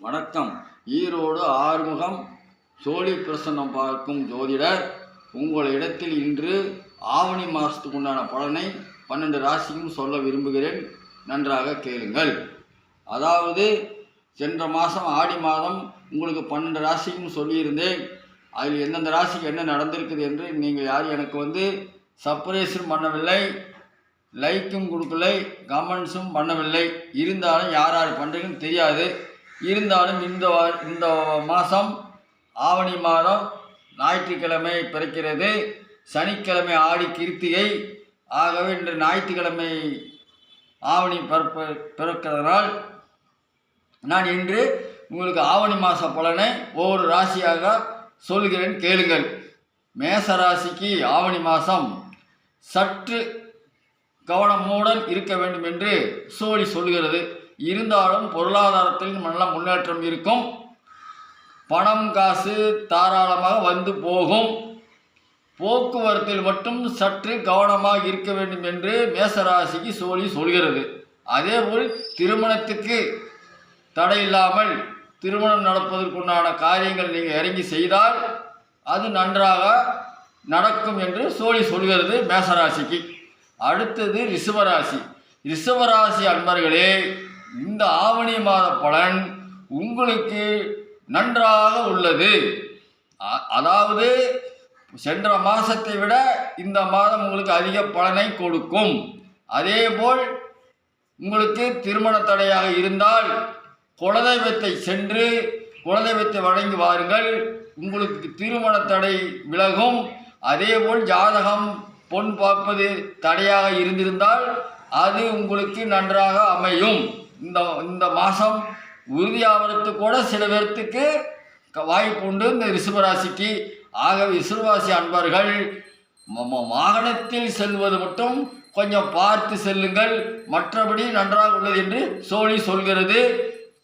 வணக்கம். ஈரோடு ஆறுமுகம் சோழி பிரசன்னம் பார்க்கும் ஜோதிடர் உங்களிடத்தில் இன்று ஆவணி மாதத்துக்கு உண்டான பலனை பன்னெண்டு ராசிக்கும் சொல்ல விரும்புகிறேன். நன்றாக கேளுங்கள். அதாவது சென்ற மாதம் ஆடி மாதம் உங்களுக்கு பன்னெண்டு ராசிக்கும் சொல்லியிருந்தேன். அதில் எந்தெந்த ராசிக்கு என்ன நடந்திருக்குது என்று நீங்கள் யாரும் எனக்கு வந்து சப்ரேஷன் பண்ணவில்லை லைக்கும் கொடுக்கலை கமெண்ட்ஸும் பண்ணவில்லை. இருந்தாலும் யார் யார் பண்ணுறீங்கன்னு தெரியாது. இருந்தாலும் இந்த இந்த மாதம் ஆவணி மாதம் ஞாயிற்றுக்கிழமை பிறக்கிறது. சனிக்கிழமை ஆடி கிருத்திகை. ஆகவே இன்று ஞாயிற்றுக்கிழமை ஆவணி பிறப்ப பிறக்கிறதுனால் நான் இன்று உங்களுக்கு ஆவணி மாத பலனை ஒவ்வொரு ராசியாக சொல்கிறேன் கேளுங்கள். மேச ராசிக்கு ஆவணி மாதம் சற்று கவனமுடன் இருக்க வேண்டும் என்று சோழி சொல்கிறது இருந்தாலும் பொருளாதாரத்தில் நல்ல முன்னேற்றம் இருக்கும். பணம் காசு தாராளமாக வந்து போகும். போக்குவரத்தில் மட்டும் சற்று கவனமாக இருக்க வேண்டும் என்று மேசராசிக்கு சோழி சொல்கிறது. அதேபோல் திருமணத்துக்கு தடை இல்லாமல் திருமணம் நடப்பதற்குண்டான காரியங்கள் நீங்கள் இறங்கி செய்தால் அது நன்றாக நடக்கும் என்று சோழி சொல்கிறது மேசராசிக்கு. அடுத்தது ரிஷபராசி. ரிஷபராசி அன்பர்களே இந்த ஆவணி மாத பலன் உங்களுக்கு நன்றாக உள்ளது. அதாவது சென்ற மாதத்தை விட இந்த மாதம் உங்களுக்கு அதிக பலனை கொடுக்கும். அதேபோல் உங்களுக்கு திருமண தடையாக இருந்தால் குலதெய்வத்தை சென்று குலதெய்வத்தை வழங்கி வாருங்கள். உங்களுக்கு திருமண தடை விலகும். அதேபோல் ஜாதகம் பொன் பார்ப்பது தடையாக இருந்திருந்தால் அது உங்களுக்கு நன்றாக அமையும். இந்த இந்த மாதம் உறுதியாகிறதுக்கு கூட சில பேர்த்துக்கு க- வாய்ப்பு உண்டு இந்த ரிஷபராசிக்கு ஆகவே ரிஷபராசி அன்பர்கள் ம- ம- வாகனத்தில் செல்வது மட்டும் கொஞ்சம் பார்த்து செல்லுங்கள். மற்றபடி நன்றாக உள்ளது என்று சோழி சொல்கிறது.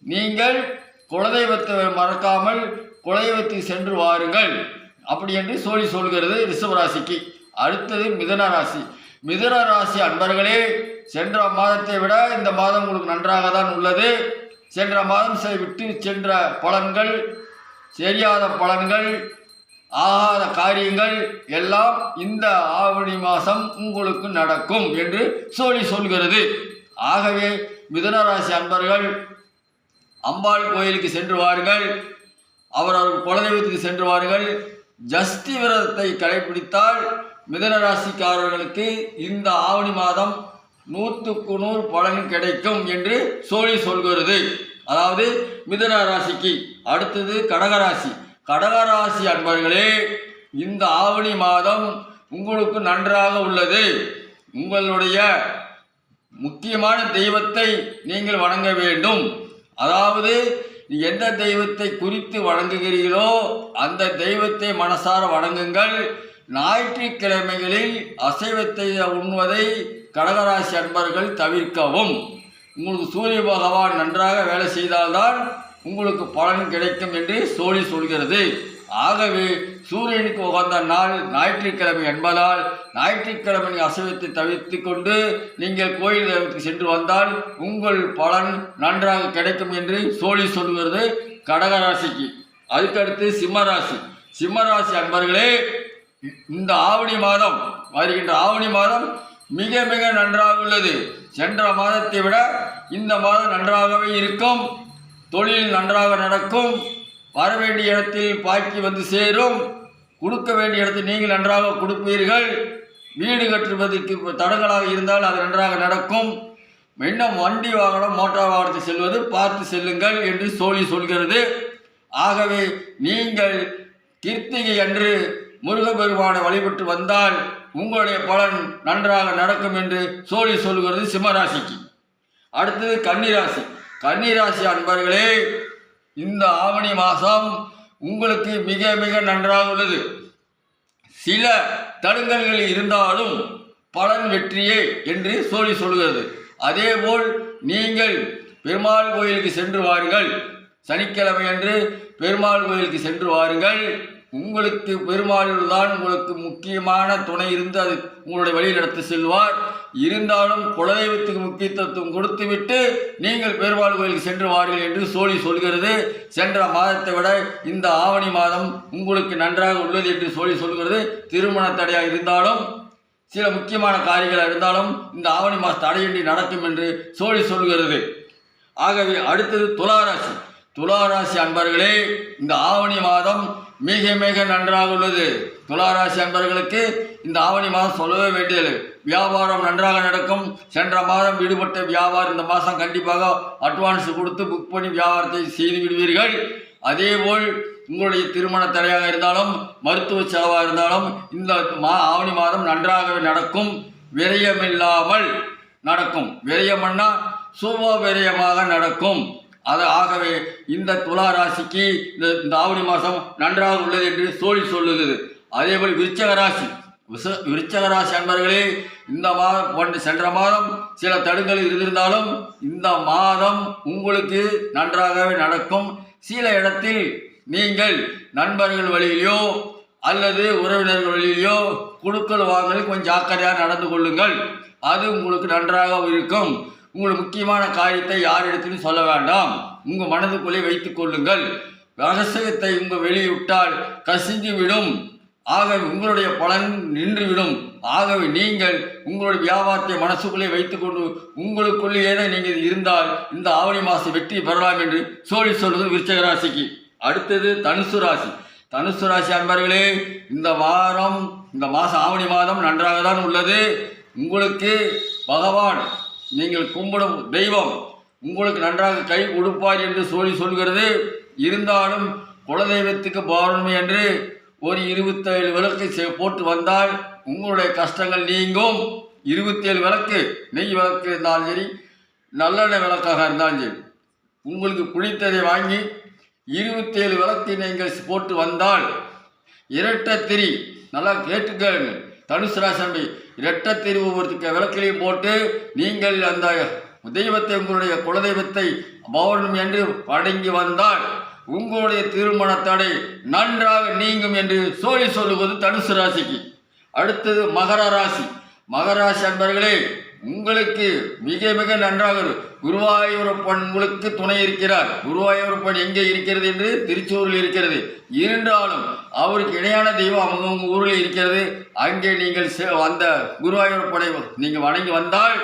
நீங்கள் குலதெய்வத்தை மறக்காமல் குலதெய்வத்தை சென்று வாருங்கள். அப்படி என்று சோழி சொல்கிறது ரிஷபராசிக்கு அடுத்தது மிதன ராசி மிதுன ராசி அன்பர்களே சென்ற மாதத்தை விட இந்த மாதம் உங்களுக்கு நன்றாக தான் உள்ளது. சென்ற மாதம் விட்டு சென்ற பலன்கள் சரியாத பலன்கள் ஆகாத காரியங்கள் எல்லாம் இந்த ஆவணி மாதம் உங்களுக்கு நடக்கும் என்று சோழி சொல்கிறது. ஆகவே மிதுனராசி அன்பர்கள் அம்பாள் கோயிலுக்கு சென்று வாருங்கள் அவரவர் குலதெய்வத்துக்கு சென்று வாருங்கள் ஜஸ்தி விரதத்தை கடைபிடித்தால் மிதனராசிக்காரர்களுக்கு இந்த ஆவணி மாதம் நூற்றுக்கு நூறு பலன் கிடைக்கும் என்று சோழி சொல்கிறது. அதாவது மிதுன ராசிக்கு அடுத்தது கடகராசி. கடகராசி அன்பர்களே இந்த ஆவணி மாதம் உங்களுக்கு நன்றாக உள்ளது. உங்களுடைய முக்கியமான தெய்வத்தை நீங்கள் வணங்க வேண்டும். அதாவது எந்த தெய்வத்தை குறித்து வணங்குகிறீர்களோ அந்த தெய்வத்தை மனசார வணங்குங்கள். ஞாயிற்றுக்கிழமைகளில் அசைவத்தை உண்வதை கடகராசி அன்பர்கள் தவிர்க்கவும். உங்களுக்கு சூரிய பகவான் நன்றாக வேலை செய்தால்தான் உங்களுக்கு பலன் கிடைக்கும் என்று சோழி சொல்கிறது. ஆகவே சூரியனுக்கு உகந்த நாள் ஞாயிற்றுக்கிழமை என்பதால் ஞாயிற்றுக்கிழமை அசைவத்தை தவிர்த்து கொண்டு நீங்கள் கோயில் தெய்வத்துக்கு சென்று வந்தால் உங்கள் பலன் நன்றாக கிடைக்கும் என்று சோழி சொல்கிறது கடகராசிக்கு. அதுக்கடுத்து சிம்மராசி. சிம்மராசி அன்பர்களே இந்த ஆவணி மாதம் வருகின்ற ஆவணி மாதம் மிக மிக நன்றாக உள்ளது. சென்ற மாதத்தை விட இந்த மாதம் நன்றாகவே இருக்கும். தொழில் நன்றாக நடக்கும். வர வேண்டிய இடத்தில் பாக்கி வந்து சேரும். கொடுக்க வேண்டிய இடத்தில் நீங்கள் நன்றாக கொடுப்பீர்கள். வீடு கட்டுவதற்கு தடங்களாக இருந்தால் அது நன்றாக நடக்கும். இன்னும் வண்டி வாகனம் மோட்டார் வாகனத்தில் செல்வது பார்த்து செல்லுங்கள் என்று சோழி சொல்கிறது. ஆகவே நீங்கள் கிருத்திகை அன்று முருகப்பெருமானை வழிபட்டு வந்தால் உங்களுடைய பலன் நன்றாக நடக்கும் என்று சோழி சொல்கிறது சிம்மராசிக்கு. அடுத்தது கன்னிராசி. கன்னிராசி அன்பர்களே இந்த ஆவணி மாதம் உங்களுக்கு மிக மிக நன்றாக உள்ளது. சில தடுங்கல்கள் இருந்தாலும் பலன் வெற்றியே என்று சோழி சொல்கிறது அதேபோல் நீங்கள் பெருமாள் கோயிலுக்கு சென்று வாருங்கள். சனிக்கிழமை அன்று பெருமாள் கோயிலுக்கு சென்று வாருங்கள். உங்களுக்கு பெருமாள் தான் உங்களுக்கு முக்கியமான துணை இருந்து அது உங்களுடைய வழியில் நடத்தி செல்வார். இருந்தாலும் குலதெய்வத்துக்கு முக்கியத்துவம் கொடுத்துவிட்டு நீங்கள் பெருமாள் கோயிலுக்கு சென்று வார்கள் என்று சோழி சொல்கிறது. சென்ற மாதத்தை விட இந்த ஆவணி மாதம் உங்களுக்கு நன்றாக உள்ளது என்று சோழி சொல்கிறது. திருமண தடையாக இருந்தாலும் சில முக்கியமான காரியங்களாக இருந்தாலும் இந்த ஆவணி மாதம் தடையின்றி நடக்கும் என்று சோழி சொல்கிறது. ஆகவே அடுத்தது துளாராசி. துளாராசி அன்பர்களே இந்த ஆவணி மாதம் மிக மிக நன்றாக உள்ளது. துளாராசி அன்பர்களுக்கு இந்த ஆவணி மாதம் சொல்லவே வேண்டியது வியாபாரம் நன்றாக நடக்கும். சென்ற மாதம் விடுபட்ட வியாபாரம் இந்த மாதம் கண்டிப்பாக அட்வான்ஸ் கொடுத்து புக் பண்ணி வியாபாரத்தை செய்து விடுவீர்கள். அதேபோல் உங்களுடைய திருமண தடையாக இருந்தாலும் மருத்துவ செலவாக இருந்தாலும் இந்த மா ஆவணி மாதம் நன்றாகவே நடக்கும். விரயமில்லாமல் நடக்கும். விரயம்னா சுப விரயமாக நடக்கும். அது ஆகவே இந்த துலா ராசிக்கு இந்த இந்த ஆவணி மாதம் நன்றாக உள்ளது என்று சோழி சொல்லுகிறது. அதேபோல் விருச்சக ராசி. விச விருச்சக ராசி அன்பர்களே இந்த மாதம் போன்ற சென்ற மாதம் சில தடுங்கள் இருந்திருந்தாலும் இந்த மாதம் உங்களுக்கு நன்றாகவே நடக்கும். சில இடத்தில் நீங்கள் நண்பர்கள் வழியிலையோ அல்லது உறவினர்கள் வழியிலையோ குடுக்கல் வாங்கல் கொஞ்சம் ஜாக்கிரதையாக நடந்து கொள்ளுங்கள். அது உங்களுக்கு நன்றாக இருக்கும். உங்கள் முக்கியமான காரியத்தை யாரிடத்திலும் சொல்ல வேண்டாம். உங்கள் மனதுக்குள்ளே வைத்து கொள்ளுங்கள். ரகசியத்தை உங்கள் வெளியிட்டால் கசிஞ்சு விடும் ஆகவே உங்களுடைய பலன் நின்றுவிடும். ஆகவே நீங்கள் உங்களுடைய வியாபாரத்தை மனசுக்குள்ளே வைத்துக்கொண்டு உங்களுக்குள்ளேயே தான் நீங்கள் இருந்தால் இந்த ஆவணி மாதம் வெற்றி பெறலாம் என்று சோழி சொல்வது விருச்சக ராசிக்கு. அடுத்தது தனுசு ராசி. தனுசு ராசி அன்பர்களே இந்த வாரம் இந்த மாதம் ஆவணி மாதம் நன்றாக தான் உள்ளது. உங்களுக்கு பகவான் நீங்கள் கும்பிடும் தெய்வம் உங்களுக்கு நன்றாக கை கொடுப்பார் என்று சொல்லி சொல்கிறது. இருந்தாலும் குலதெய்வத்துக்கு பௌர்ணமி என்று ஒரு இருபத்தேழு விளக்கு போட்டு வந்தால் உங்களுடைய கஷ்டங்கள் நீங்கும். இருபத்தேழு விளக்கு நெய் விளக்கு இருந்தாலும் சரி நல்லெண்ணெய் விளக்காக இருந்தாலும் சரி உங்களுக்கு பிடித்ததை வாங்கி இருபத்தேழு விளக்கு நீங்கள் போட்டு வந்தால் இரட்டத்திரி நல்லா கேட்டுக்கங்க தனுசு ராசம்பி இரட்டத்திரி ஒவ்வொருத்துக்கு விளக்கிலையும் போட்டு நீங்கள் அந்த தெய்வத்தை உங்களுடைய குலதெய்வத்தை பௌர்ணம் என்று வணங்கி வந்தால் உங்களுடைய திருமண தடை நன்றாக நீங்கும் என்று சோழி சொல்லுவது தனுசு ராசிக்கு. அடுத்தது மகர ராசி. மகராசி அன்பர்களே உங்களுக்கு மிக மிக நன்றாக குருவாயூரப்பன் உங்களுக்கு துணை இருக்கிறார். குருவாயூரப்பன் எங்கே இருக்கிறது என்று திருச்சூரில் இருக்கிறது. இருந்தாலும் அவருக்கு இணையான தெய்வம் அவங்க ஊரில் இருக்கிறது. அங்கே நீங்கள் செ- அந்த குருவாயூரப்பனை நீங்கள் வணங்கி வந்தால்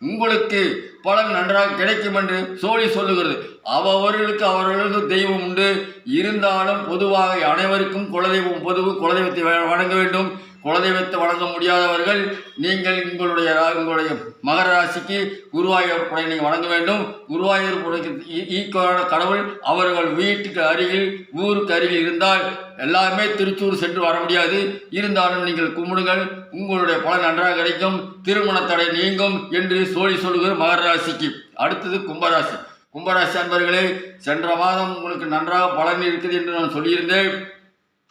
உங்களுக்கு பலன் நன்றாக கிடைக்கும் என்று சோழி சொல்லுகிறது. அவர்களுக்கு அவர்களுக்கு தெய்வம் உண்டு. இருந்தாலும் பொதுவாக அனைவருக்கும் குலதெய்வம் பொதுவு குலதெய்வத்தை வ- வணங்க வேண்டும். குலதெய்வத்தை வணங்க முடியாதவர்கள் நீங்கள் உங்களுடைய உங்களுடைய மகர ராசிக்கு குருவாயூர் புடை நீங்கள் வணங்க வேண்டும். குருவாயூர் புடைக்கு ஈக்குவலான கடவுள் அவர்கள் வீட்டுக்கு அருகில் ஊருக்கு அருகில் இருந்தால் எல்லாருமே திருச்சூர் சென்று வர முடியாது. இருந்தாலும் நீங்கள் கும்பிடுங்கள். உங்களுடைய பலன் நன்றாக கிடைக்கும். திருமண தடை நீங்கும் என்று சோழி சொல்லுகிற மகர ராசிக்கு. அடுத்தது கும்பராசி. கும்பராசி அன்பர்களே சென்ற மாதம் உங்களுக்கு நன்றாக பலன் இருக்குது என்று நான் சொல்லியிருந்தேன்.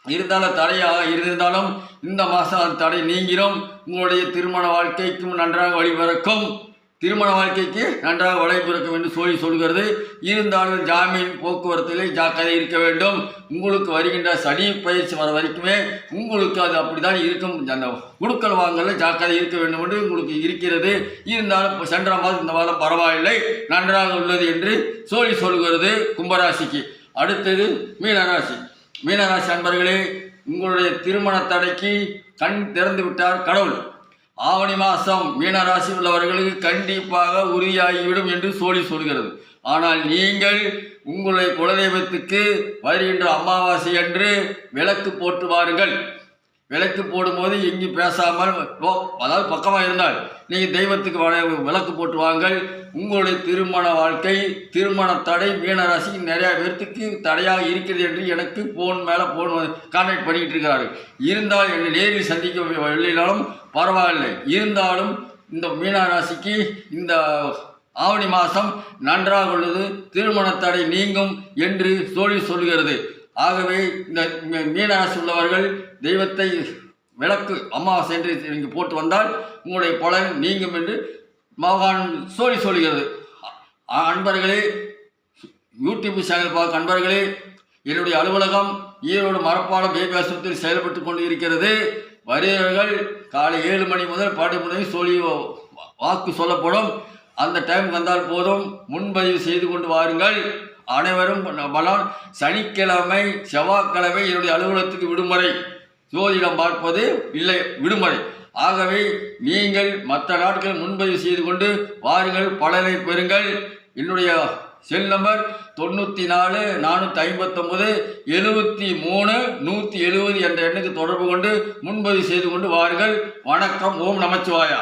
இருந்தாலும் தடையாக இருந்தாலும் இந்த மாதம் அந்த தடை நீங்கிடும் உங்களுடைய திருமண வாழ்க்கைக்கும் நன்றாக வழிபிறக்கும் திருமண வாழ்க்கைக்கு நன்றாக வழிபிறக்கும் என்று சொல்லி சொல்கிறது. இருந்தாலும் ஜாமீன் போக்குவரத்திலே ஜாக்கிரதை இருக்க வேண்டும். உங்களுக்கு வருகின்ற சனி பயிற்சி வர வரைக்குமே உங்களுக்கு அது அப்படிதான் இருக்கும். அந்த குடுக்கல் வாங்கல ஜாக்கிரதை இருக்க வேண்டும் என்று உங்களுக்கு இருக்கிறது. இருந்தாலும் இப்போ சென்ற மாதம் இந்த மாதம் பரவாயில்லை. நன்றாக உள்ளது என்று சொல்லி சொல்கிறது கும்பராசிக்கு. அடுத்தது மீனராசி. மீனராசி அன்பர்களே உங்களுடைய திருமண தடைக்கு கண் திறந்து விட்டார் கடவுள். ஆவணி மாதம் மீனராசி உள்ளவர்களுக்கு கண்டிப்பாக உறுதியாகிவிடும் என்று சோழி சொல்கிறது. ஆனால் நீங்கள் உங்களுடைய குலதெய்வத்துக்கு வருகின்ற அமாவாசை அன்று விளக்கு போட்டு வாருங்கள். விளக்கு போடும்போது எங்கேயும் பேசாமல் ஓ அதாவது பக்கமாக இருந்தால் நீங்கள் தெய்வத்துக்கு வ- விளக்கு போட்டு வாங்கள் உங்களுடைய திருமண வாழ்க்கை திருமண தடை மீனராசிக்கு நிறையா பேர்த்துக்கு தடையாக இருக்கிறது என்று எனக்கு ஃபோன் மேலே ஃபோன் கான்டாக்ட் பண்ணிக்கிட்டு இருக்கிறார்கள் இருந்தால் என்னை நேரில் சந்திக்க வெளியினாலும் பரவாயில்லை. இருந்தாலும் இந்த மீனராசிக்கு இந்த ஆவணி மாதம் நன்றாக உள்ளது. திருமண தடை நீங்கும் என்று சொல்லி சொல்கிறது ஆகவே இந்த மீனராசி உள்ளவர்கள் தெய்வத்தை விளக்கு அமாவாசை என்று நீங்கள் போட்டு வந்தால் உங்களுடைய பலன் நீங்கும் என்று மகான் சோழி சொல்கிறது அன்பர்களே யூடியூப் சேனல் பார்க்க அன்பர்களே என்னுடைய அலுவலகம் ஈரோடு மரப்பாலம் பேபி ஆஸ்பத்திரி செயல்பட்டு கொண்டு இருக்கிறது வருகிறவர்கள் காலை ஏழு மணி முதல் பாட்டு மணி சொல்லி வாக்கு சொல்லப்படும். அந்த டைம் வந்தால் போதும். முன்பதிவு செய்து கொண்டு வாருங்கள். அனைவரும் பலம் சனிக்கிழமை செவ்வாய்க்கிழமை என்னுடைய அலுவலகத்துக்கு விடுமுறை. ஜோதிடம் பார்ப்பது இல்லை விடுமுறை. ஆகவே நீங்கள் மற்ற நாட்கள் முன்பதிவு செய்து கொண்டு வாருங்கள் பலனை பெறுங்கள். என்னுடைய செல் நம்பர் தொண்ணூற்றி நாலு நானூற்றி ஐம்பத்தொம்பது எழுபத்தி மூணு நூற்றி எழுபது என்ற எண்ணுக்கு தொடர்பு கொண்டு முன்பதிவு செய்து கொண்டு வாருங்கள். வணக்கம் ஓம் நமச்சிவாயா.